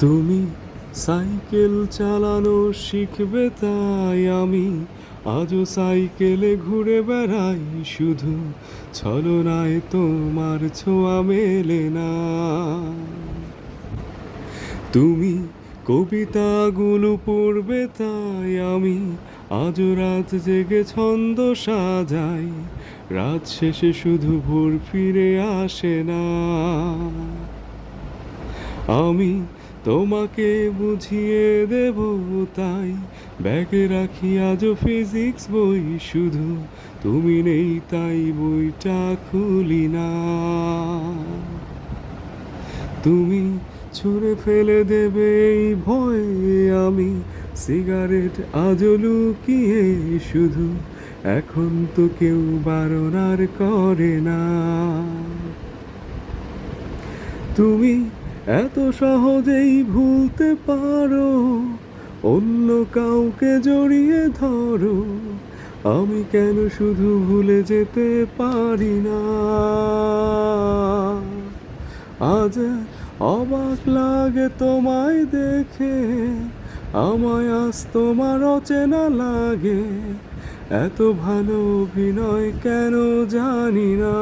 তুমি সাইকেল চালানো শিখবে তাই আমি। আজও সাইকেলে ঘুরে বেড়াই, শুধু ছলনায় তোমার ছোঁয়া মেলে না। তুমি কবিতাগুলো পড়বে তাই আমি। আজও রাত জেগে ছন্দ সাজাই, রাত শেষে শুধু ভোর ফিরে আসে না। আমি তোমাকে বুঝিয়ে দেব তাই। ব্যাগে রাখি আজও ফিজিক্স বই, শুধু তুমি নেই তাই বইটা খুলি না। তুমি ছুঁড়ে ফেলে দেবে এই ভয়ে আমি, সিগারেট আজ লুকিয়ে শুধু এখন তো কেউ বারণ আর করে না। তুমি এত সহজেই ভুলতে পারো, অন্য কাউকে জড়িয়ে ধরো। আমি কেন শুধু ভুলে যেতে পারি না? আজ অবাক লাগে তোমায় দেখে, আমায় আজ তোমার অচেনা লাগে। এত ভালো অভিনয় কেন জানি না।